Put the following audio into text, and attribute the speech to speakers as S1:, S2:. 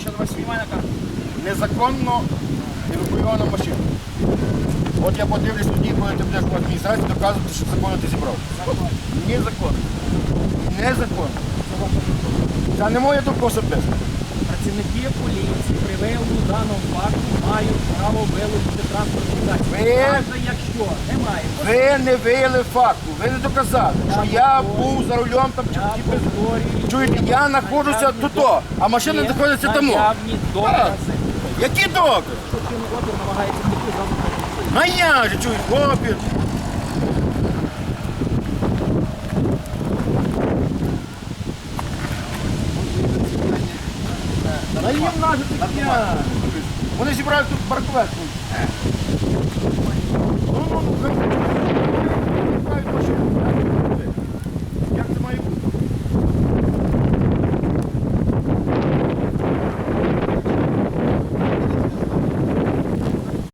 S1: Що на вас знімає на?
S2: Незаконно евакуйована машина. От я подивлюсь тоді, ти будеш в адміністрації, доказувати, що законно ти зібрав. Незаконно. Незаконно. Це не моя думка особиста.
S1: Працівники поліції при виявленні даного факту мають право вилучити транспортний засіб.
S2: Ви-
S1: Якщо немає.
S2: Ви не виявили факту, ви не доказали, що я був за рулем там чи
S1: Я
S2: чи без-
S1: повторюю,
S2: Чуєте, я знаходжуся тут, а машина
S1: Є
S2: знаходиться.
S1: Наявні докази.
S2: Які докази?
S1: Що чинний опір намагається втекти з вами.
S2: А я же чуєш, опір. Та їм наже таке. Вони зібрали тут паркувати.